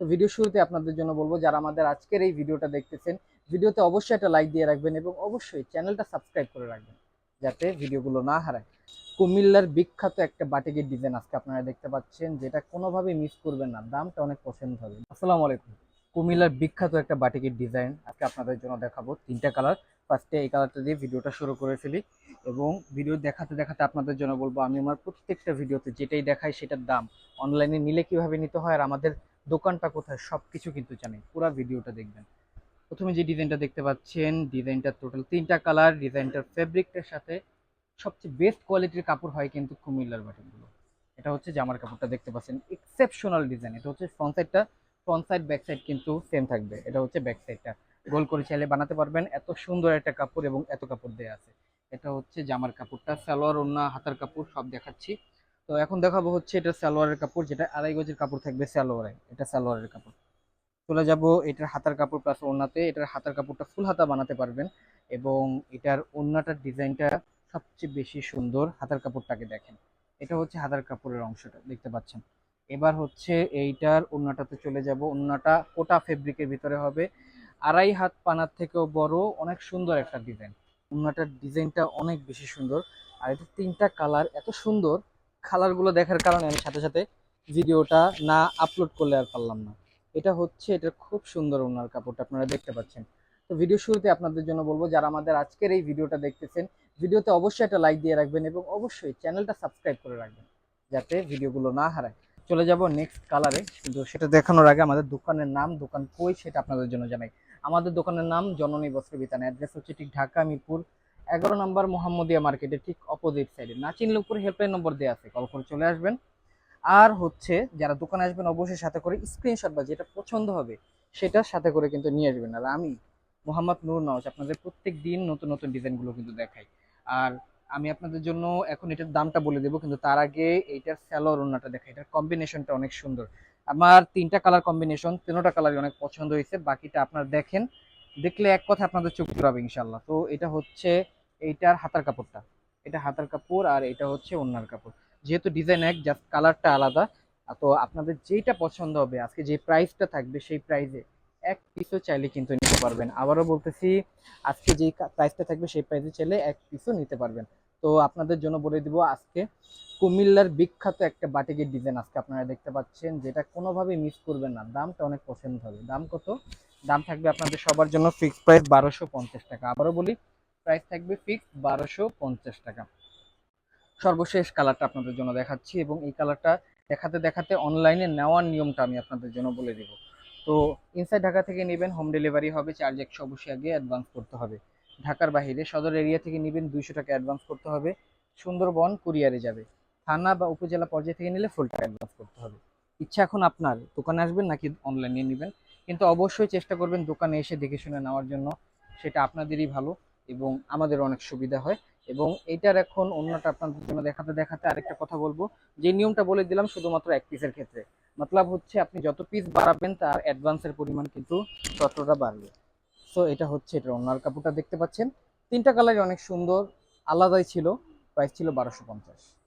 তো ভিডিও শুরুতে আপনাদের জন্য বলব, যারা আমাদের আজকের এই ভিডিওটা দেখতেছেন ভিডিওতে অবশ্যই একটা লাইক দিয়ে রাখবেন এবং অবশ্যই চ্যানেলটা সাবস্ক্রাইব করে রাখবেন, যাতে ভিডিওগুলো না হারায়। কুমিল্লার বিখ্যাত একটা বাটিকের ডিজাইন আজকে আপনারা দেখতে পাচ্ছেন, যেটা কোনোভাবেই মিস করবেন না, দামটা অনেক পছন্দ হবে। আসসালামু আলাইকুম। কুমিল্লার বিখ্যাত একটা বাটিকের ডিজাইন আজকে আপনাদের জন্য দেখাবো, তিনটা কালার ফার্স্টে এই কালারটা দিয়ে ভিডিওটা শুরু করে ফেলি এবং ভিডিও দেখাতে দেখাতে আপনাদের জন্য বলব, আমি আমার প্রত্যেকটা ভিডিওতে যেটাই দেখাই সেটার দাম। অনলাইনে নিলে কীভাবে নিতে হয় আর আমাদের দোকানটা কোথায় সব কিছু কিন্তু জানি পুরো ভিডিওটা দেখবেন। প্রথমে যে ডিজাইনটা দেখতে পাচ্ছেন ডিজাইনটা টোটাল তিনটা কালার ডিজাইনটার ফেব্রিকটার সাথে সবচেয়ে বেস্ট কোয়ালিটির কাপড় হয় কিন্তু কুমিল্লার বাটিকগুলো। এটা হচ্ছে জামার কাপড়টা দেখতে পাচ্ছেন এক্সেপশনাল ডিজাইন এটা হচ্ছে ফ্রন্ট সাইডটা ফ্রন্ট সাইড ব্যাক সাইড কিন্তু সেম থাকবে। এটা হচ্ছে ব্যাক সাইডটা গোল করে চাইলে বানাতে পারবেন, এত সুন্দর একটা কাপড় এবং এত কাপড় দেওয়া আছে। এটা হচ্ছে জামার কাপড়টা, সালোয়ার ওন্না হাতার কাপড় সব দেখাচ্ছি। তো এখন দেখাবো হচ্ছে এটা সালোয়ারের কাপড়, যেটা আড়াই গজের কাপড় থাকবে সালোয়ারে, এটা সালোয়ারের কাপড়। চলে যাব এটার হাতার কাপড় প্লাস ওন্নাতে এটার হাতার কাপড়টা ফুল হাতা বানাতে পারবেন এবং এটার ওন্নাটার ডিজাইনটা সবচেয়ে বেশি সুন্দর হাতার কাপড়টাকে দেখেন। এটা হচ্ছে হাতার কাপড়ের অংশটা, দেখতে পাচ্ছেন। এবার হচ্ছে এইটার ওন্নাটাতে চলে যাব ওন্নাটা কোটা ফেব্রিকের ভিতরে হবে। আড়াই হাত পানার থেকেও বড়, অনেক সুন্দর একটা ডিজাইন। ওন্নাটার ডিজাইনটা অনেক বেশি সুন্দর। আর এটা তিনটা কালার এত সুন্দর কালারগুলো দেখার কারণে আমি সাথে সাথে ভিডিওটা না আপলোড করলে আর পারলাম না। এটা হচ্ছে, এটা খুব সুন্দর ওনার কাপড়টা, আপনারা দেখতে পাচ্ছেন। তো ভিডিও শুরুতে আপনাদের জন্য বলব, যারা আমাদের আজকের এই ভিডিওটা দেখতেছেন, ভিডিওতে অবশ্যই একটা লাইক দিয়ে রাখবেন এবং অবশ্যই চ্যানেলটা সাবস্ক্রাইব করে রাখবেন, যাতে ভিডিওগুলো না হারায়। চলে যাব নেক্সট কালারে কিন্তু সেটা দেখানোর আগে আমাদের দোকানের নাম, দোকান কই সেটা আপনাদের জন্য জানাই। আমাদের দোকানের নাম জননী বস্ত্র বিতান অ্যাড্রেস হচ্ছে ঠিক ঢাকা মিরপুর এগারো নম্বর মোহাম্মদিয়া মার্কেটের ঠিক অপোজিট সাইডে না চিনলে উপরে হেল্পলাইন নম্বর দেওয়া আছে কল করে চলে আসবেন। আর হচ্ছে, যারা দোকানে আসবেন, অবশ্যই সাথে করে স্ক্রিনশট বা যেটা পছন্দ হবে সেটার সাথে করে কিন্তু নিয়ে আসবেন। আর আমি মোহাম্মদ নূর নওয়াজ, আপনাদের প্রত্যেক দিন নতুন নতুন ডিজাইনগুলো কিন্তু দেখাই। আর আমি আপনাদের জন্য এখন এটার দামটা বলে দেবো, কিন্তু তার আগে এইটার স্যালোর ওনাটা দেখাই। এটার কম্বিনেশনটা অনেক সুন্দর। আমার তিনটা কালার কম্বিনেশন তিনোটা কালারই অনেক পছন্দ হয়েছে। বাকিটা আপনারা দেখেন, দেখলে এক কথা আপনাদের চোখ জুড়াবে ইনশাল্লাহ তো এটা হচ্ছে এইটার হাতার কাপড়টা। এটা হাতার কাপড় আর এটা হচ্ছে ওনার কাপড়। যেহেতু ডিজাইন এক জাস্ট কালারটা আলাদা, তো আপনাদের যেটা পছন্দ হবে, আজকে যে প্রাইসটা থাকবে সেই প্রাইসে এক পিসও চাইলে কিন্তু নিতে পারবেন। আবারও বলতেছি, আজকে যে প্রাইসটা থাকবে সেই প্রাইসে চাইলে এক পিসও নিতে পারবেন। তো আপনাদের জন্য বলে দিব আজকে, কুমিল্লার বিখ্যাত একটা বাটিকের ডিজাইন আজকে আপনারা দেখতে পাচ্ছেন, যেটা কোনোভাবেই মিস করবেন না। দামটা অনেক পছন্দ হবে। দাম কত? দাম থাকবে আপনাদের সবার জন্য ফিক্সড প্রাইস বারোশো টাকা। আবারও বলি প্রাইস থাকবে ফিক্সড বারোশো পঞ্চাশ টাকা। সর্বশেষ কালারটা আপনাদের জন্য দেখাচ্ছি এবং এই কালারটা দেখাতে দেখাতে অনলাইনে নেওয়ার নিয়মটা আমি আপনাদের জন্য বলে দিব। তো ইনসাইড ঢাকা থেকে নেবেন হোম ডেলিভারি হবে চার্জ একশো অবশ্যই আগে অ্যাডভান্স করতে হবে। ঢাকার বাইরে, সদর এরিয়া থেকে নেবেন, দুইশো টাকা অ্যাডভান্স করতে হবে। সুন্দরবন কুরিয়ারে যাবে। থানা বা উপজেলা পর্যায়ে থেকে নিলে ফুল টাকা অ্যাডভান্স করতে হবে। ইচ্ছা এখন আপনার, দোকানে আসবেন নাকি অনলাইনে নেবেন? কিন্তু অবশ্যই চেষ্টা করবেন দোকানে এসে দেখে শুনে নেওয়ার জন্য, সেটা আপনাদেরই ভালো। এবং আমাদের অনেক সুবিধা হয়। এবং এটার এখন অন্যটা আপনাদের জন্য দেখাতে দেখাতে আরেকটা কথা বলব। যে নিয়মটা বলে দিলাম শুধুমাত্র এক পিসের ক্ষেত্রে। মতলব হচ্ছে আপনি যত পিস বাড়াবেন তার অ্যাডভান্সের পরিমাণ কিন্তু ততটা বাড়বে। সো এটা হচ্ছে এটা অন্যার কাপড়টা দেখতে পাচ্ছেন। তিনটা কালারই অনেক সুন্দর। আলাদাই ছিল। প্রাইস ছিল বারোশো পঞ্চাশ।